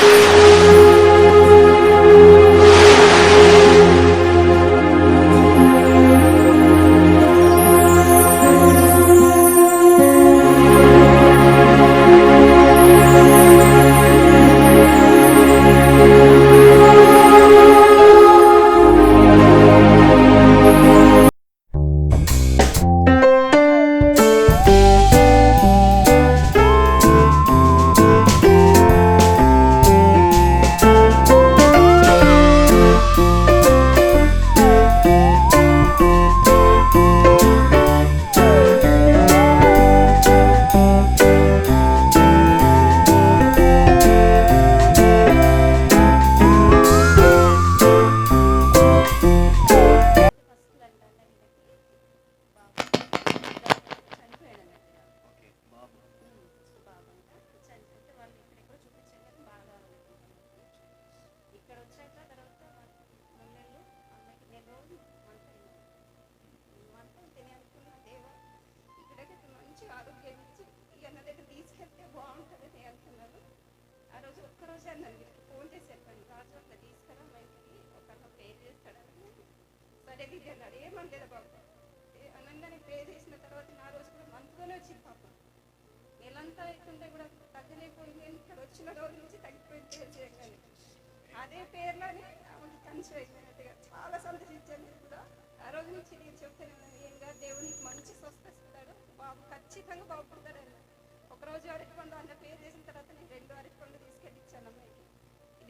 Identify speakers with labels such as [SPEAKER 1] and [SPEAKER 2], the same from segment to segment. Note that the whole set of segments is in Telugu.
[SPEAKER 1] ఇక్కడ రోజు ఒక్కరోజు అన్నది ఫోన్ చేసి చెప్పాను రాజు అట్లా తీసుకురా మా ఇంటికి ఒకరిని పే చేస్తాడని సరే వీళ్ళు అన్నాడు. ఏమనలేదు బాబు? ఏ- అనగానే పే చేసిన తర్వాత నా రోజు కూడా మంత్గానే వచ్చింది పాప. నెలంతా అవుతుంటే కూడా తగ్గలేకపోయింది. ఇక్కడ వచ్చిన రోజు నుంచి తగ్గిపోయింది పేరు చేయగానే. అదే పేర్లోనే ఆమెకి కంచి అయిపోయినట్టుగా చాలా సంతోషించాను నేను కూడా. ఆ రోజు నుంచి నేను చెప్తాను ఏం కాదు దేవునికి మంచి స్వస్థిస్తాడు బాబు ఖచ్చితంగా బాగుపడతాడు ఒక రోజు అరటి పండు అన్న పేరు చేసిన తర్వాత నేను రెండు అరటి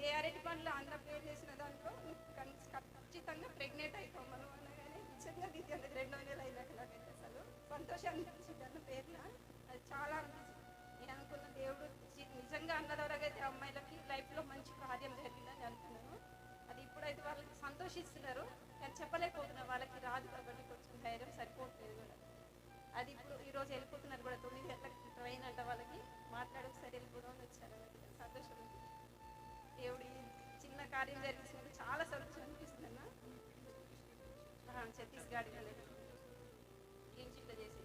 [SPEAKER 1] అరటి పండ్లు ఆంధ్ర పేరు చేసిన దాంట్లో కన్- ఖచ్చితంగా ప్రెగ్నెంట్ అవుతాం మనం అనగానే నిజంగా ఇది అన్నది రెండో నెల అయినాక నాకైతే అసలు. సంతోషాన్ని అనిపించింది అన్న పేరున. అది చాలా అనిపించింది. నేను అనుకున్న దేవుడు నిజంగా అన్న అయితే అమ్మాయిలకి లైఫ్లో మంచి కార్యం జరిగిందని అనుకున్నాను. అది ఇప్పుడైతే వాళ్ళకి సంతోషిస్తున్నారు. కానీ చెప్పలేకపోతున్నా వాళ్ళకి రాదు కాబట్టి కొంచెం ధైర్యం సరిపోవట్లేదు కూడా. అది ఇప్పుడు ఈరోజు వెళ్ళిపోతున్నారు కూడా. తొమ్మిది గంటలకు ట్రైన్ అంట వాళ్ళకి. మాట్లాడడం ఒకసారి వెళ్ళిపోవడం అని వచ్చారు. సంతోషం ఉంది దేవుడి చిన్న కార్యం జరిగినప్పుడు చాలా సంతోషం అనిపిస్తుంది అన్న. ఆ, ఛత్తీస్గఢ్ క్లీన్షీట్లో చేసేది?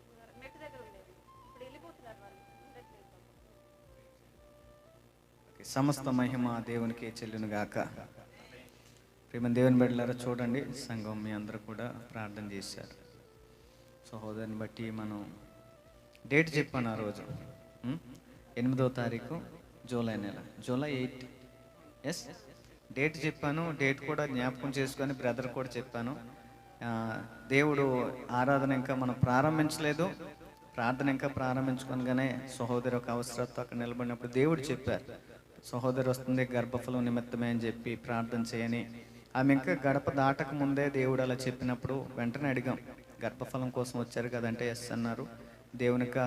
[SPEAKER 1] ఈ మెట్టు దగ్గర ఉండేది. ఇప్పుడు వెళ్ళిపోతున్నారు వాళ్ళు.
[SPEAKER 2] సమస్త మహిమ దేవునికే చెల్లును గాక. ప్రేమ దేవుని బిడ్డలారా చూడండి సంఘం మీ అందరూ కూడా ప్రార్థన చేశారు. సహోదరుని బట్టి మనం డేట్ చెప్పాను ఆ రోజు. ఎనిమిదో తారీఖు జూలై నెల. July eight. ఎస్ డేట్ చెప్పాను. డేట్ కూడా జ్ఞాపకం చేసుకొని బ్రదర్ కూడా చెప్పాను. దేవుడు ఆరాధన ఇంకా మనం ప్రారంభించలేదు. ప్రార్థన ఇంకా ప్రారంభించుకొనగానే సహోదరు ఒక అవసరతో అక్కడ నిలబడినప్పుడు దేవుడు చెప్పారు. సహోదరు వస్తుంది గర్భఫలం నిమిత్తమే అని చెప్పి ప్రార్థన చేయని. ఆమె ఇంకా గడప దాటక ముందే దేవుడు అలా చెప్పినప్పుడు వెంటనే అడిగాం గర్భఫలం కోసం వచ్చారు కదంటే ఎస్ అన్నారు. దేవునిక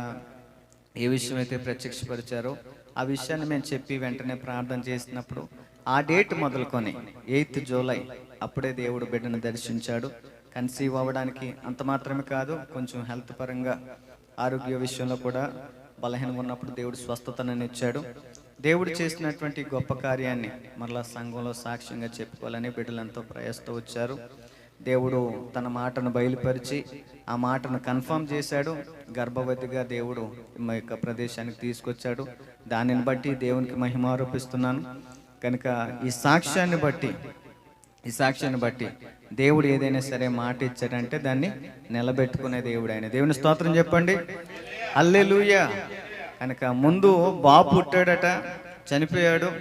[SPEAKER 2] ఏ విషయం అయితే ప్రత్యక్షపరిచారో ఆ విషయాన్ని మేము చెప్పి వెంటనే ప్రార్థన చేసినప్పుడు ఆ డేట్ మొదలుకొని ఎయిత్ జూలై అప్పుడే దేవుడు బిడ్డను దర్శించాడు. కన్సీవ్ అవ్వడానికి అంత మాత్రమే కాదు కొంచెం హెల్త్ పరంగా ఆరోగ్య విషయంలో కూడా బలహీనం ఉన్నప్పుడు దేవుడు స్వస్థతను ఇచ్చాడు. దేవుడు చేసినటువంటి గొప్ప కార్యాన్ని మరలా సంఘంలో సాక్ష్యంగా చెప్పుకోవాలని బిడ్డలు ఎంతో ప్రయాసతో వచ్చారు. దేవుడు తన మాటను బయలుపరిచి ఆ మాటను కన్ఫర్మ్ చేశాడు. గర్భవతిగా దేవుడు మా యొక్క ప్రదేశానికి తీసుకొచ్చాడు. దానిని బట్టి దేవునికి మహిమ ఆరోపిస్తున్నాను. కనుక ఈ సాక్ష్యాన్ని బట్టి ఈ సాక్ష్యాన్ని బట్టి దేవుడు ఏదైనా సరే మాట ఇచ్చాడంటే దాన్ని నిలబెట్టుకునే దేవుడు ఆయన. దేవుని స్తోత్రం చెప్పండి. అల్లెలుయ కనుక ముందు బాబు పుట్టాడట చనిపోయాడు.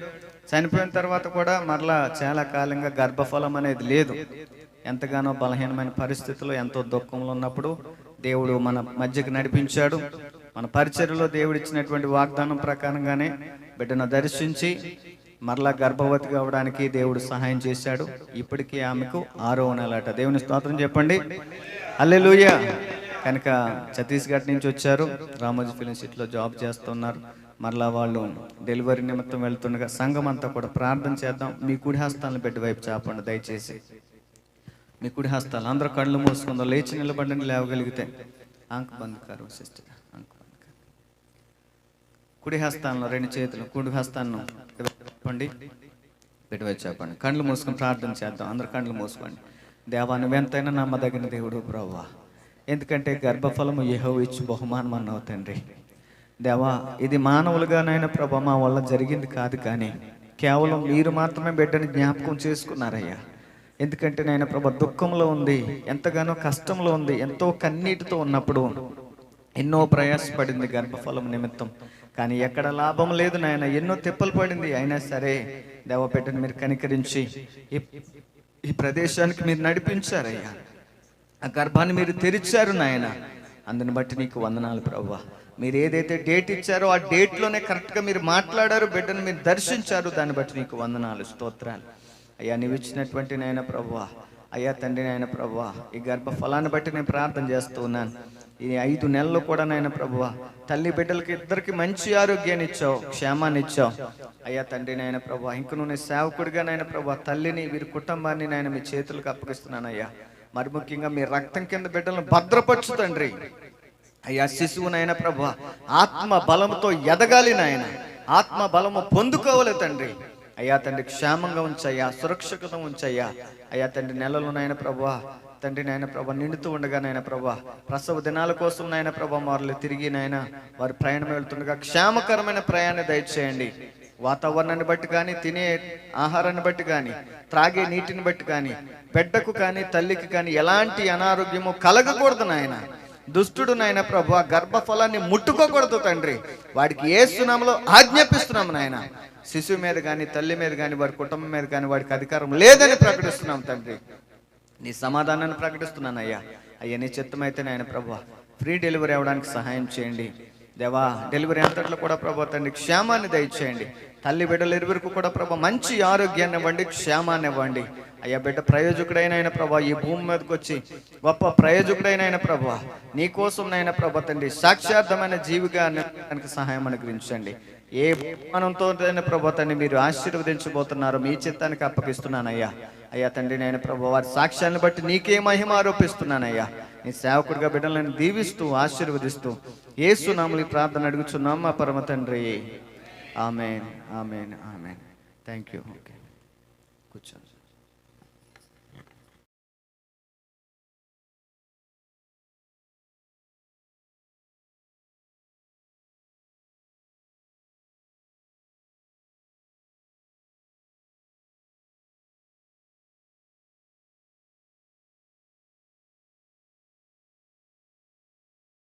[SPEAKER 2] చనిపోయిన తర్వాత కూడా మరలా చాలా కాలంగా గర్భఫలం అనేది లేదు. ఎంతగానో బలహీనమైన పరిస్థితుల్లో ఎంతో దుఃఖంలో ఉన్నప్పుడు దేవుడు మన మధ్యకి నడిపించాడు. మన పరిచర్లో దేవుడు ఇచ్చినటువంటి వాగ్దానం ప్రకారంగానే బిడ్డను దర్శించి మరలా గర్భవతి కావడానికి దేవుడు సహాయం చేశాడు. ఇప్పటికీ ఆమెకు ఆరో నెలట. దేవుని స్తోత్రం చెప్పండి. అల్లెలుయ కనుక ఛత్తీస్గఢ్ నుంచి వచ్చారు. రామోజీ ఫిలిం సిటీలో జాబ్ చేస్తున్నారు. మరలా వాళ్ళు డెలివరీ నిమిత్తం వెళ్తుండగా సంఘం అంతా కూడా ప్రార్థన చేద్దాం. మీ కుడి హస్తాలను పెట్టి వైపు చాపండి దయచేసి. మీ కుడి హస్తాలు అందరూ కళ్ళు మూసుకుందాం. లేచి నిలబడండి లేవగలిగితే. ఆంక్ బంద్ కారు సిస్టర్. కుడి హస్తాలను రెండు చేతులు కుడి హస్తాన్ని. చెప్పండి పెట్టి చెప్పండి కళ్ళు మూసుకొని ప్రార్థన చేద్దాం. అందరు కళ్ళు మూసుకోండి. దేవా నువ్వెంతైనా నమ్మదగిన దేవుడు ప్రవ్వా. ఎందుకంటే గర్భఫలము యహో ఇచ్చి బహుమానం అన్నావు తండ్రి. దేవా ఇది మానవులుగా నాయన ప్రభ మా వల్ల జరిగింది కాదు కానీ కేవలం మీరు మాత్రమే బిడ్డని జ్ఞాపకం చేసుకున్నారయ్యా. ఎందుకంటే నాయన ప్రభ దుఃఖంలో ఉంది ఎంతగానో కష్టంలో ఉంది ఎంతో కన్నీటితో ఉన్నప్పుడు ఎన్నో ప్రయాసపడింది గర్భఫలం నిమిత్తం. కానీ ఎక్కడ లాభం లేదు నాయన ఎన్నో తిప్పలు పడింది. అయినా సరే దేవపేటను మీరు కనికరించి ఈ- ప్రదేశానికి మీరు నడిపించారయ్యా. ఆ గర్భాన్ని మీరు తెరిచారు నాయన. అందుని బట్టి నీకు వందనాలు ప్రవ్వా. మీరు ఏదైతే డేట్ ఇచ్చారో ఆ డేట్లోనే కరెక్ట్గా మీరు మాట్లాడారు బిడ్డను మీరు దర్శించారు. దాన్ని బట్టి నీకు వందనాలు స్తోత్రాలు. అయ్యా నీవు ఇచ్చినటువంటి నాయన ప్రవ్వా అయ్యా తండ్రి నాయన ప్రవ్వా ఈ గర్భ ఫలాన్ని బట్టి నేను ప్రార్థన చేస్తూ ఉన్నాను. ఈ ఐదు నెలలు కూడా నాయన ప్రభువ తల్లి బిడ్డలకి ఇద్దరికి మంచి ఆరోగ్యాన్ని ఇచ్చావు క్షేమాన్ని ఇచ్చావు. అయ్యా తండ్రి నాయన ప్రభు ఇంక నువ్వు సేవకుడిగా నాయన ప్రభు తల్లిని వీరి కుటుంబాన్ని నాయన మీ చేతులకు అప్పగిస్తున్నాను అయ్యా. మరి ముఖ్యంగా మీ రక్తం కింద బిడ్డలను భద్రపరచు తండ్రి. అయ్యా శిశువు నాయన ప్రభు ఆత్మ బలంతో ఎదగాలి నాయన. ఆత్మ బలము పొందుకోవాలి తండ్రి. అయ్యా తండ్రి క్షేమంగా ఉంచయ్యా సురక్షితంగా ఉంచయ్యా. అయ్యా తండ్రి నెలలు నాయన ప్రభు తండ్రి నాయన ప్రభా నిండుతూ ఉండగా నాయన ప్రభా ప్రసవ దినాల కోసం నాయన ప్రభ వారు తిరిగి నాయన వారి ప్రయాణం వెళ్తుండగా క్షేమకరమైన ప్రయాణం దయచేయండి. వాతావరణాన్ని బట్టి కానీ తినే ఆహారాన్ని బట్టి కానీ త్రాగే నీటిని బట్టి కానీ బిడ్డకు కానీ తల్లికి కానీ ఎలాంటి అనారోగ్యము కలగకూడదు నాయన. దుష్టుడు నాయన ప్రభు గర్భఫలాన్ని ముట్టుకోకూడదు తండ్రి. వాడికి ఏ సునామలో ఆజ్ఞాపిస్తున్నాము నాయన. శిశువు మీద కానీ తల్లి మీద కానీ వాడి కుటుంబం మీద కానీ వాడికి అధికారం లేదని ప్రకటిస్తున్నాం తండ్రి. నీ సమాధానాన్ని ప్రకటిస్తున్నాను అయ్యా. అయ్యా నీ చిత్తమైతే నాయన ప్రభు ఫ్రీ డెలివరీ అవ్వడానికి సహాయం చేయండి. దేవా డెలివరీ అంతట్లో కూడా ప్రభు తండ్రి క్షేమాన్ని దయచేయండి. తల్లి బిడ్డలు ఇరువురికి కూడా ప్రభు మంచి ఆరోగ్యాన్ని ఇవ్వండి క్షేమాన్ని ఇవ్వండి. అయ్యా బిడ్డ ప్రయోజకుడైన ఆయన ప్రభా ఈ భూమి మీదకి వచ్చి గొప్ప ప్రయోజకుడైన ఆయన ప్రభా నీ కోసం నాయన ప్రభా తండ్రి సాక్షార్థమైన జీవిగా సహాయం అనుగ్రహించండి. ఏ బహుమానంతో ప్రభా తండ్రి మీరు ఆశీర్వదించబోతున్నారో మీ చిత్తానికి అప్పగిస్తున్నానయ్యా. అయ్యా తండ్రి నేను ప్రభు వారి సాక్ష్యాన్ని బట్టి నీకే మహిమ ఆరోపిస్తున్నానయ్యా నీ సేవకుడిగా బిడ్డలను దీవిస్తూ ఆశీర్వదిస్తూ ఏసు నామలి ప్రార్థన అడుగుచున్నాం మా పరమ తండ్రి. Amen amen amen. Thank you okay కూర్చోండి.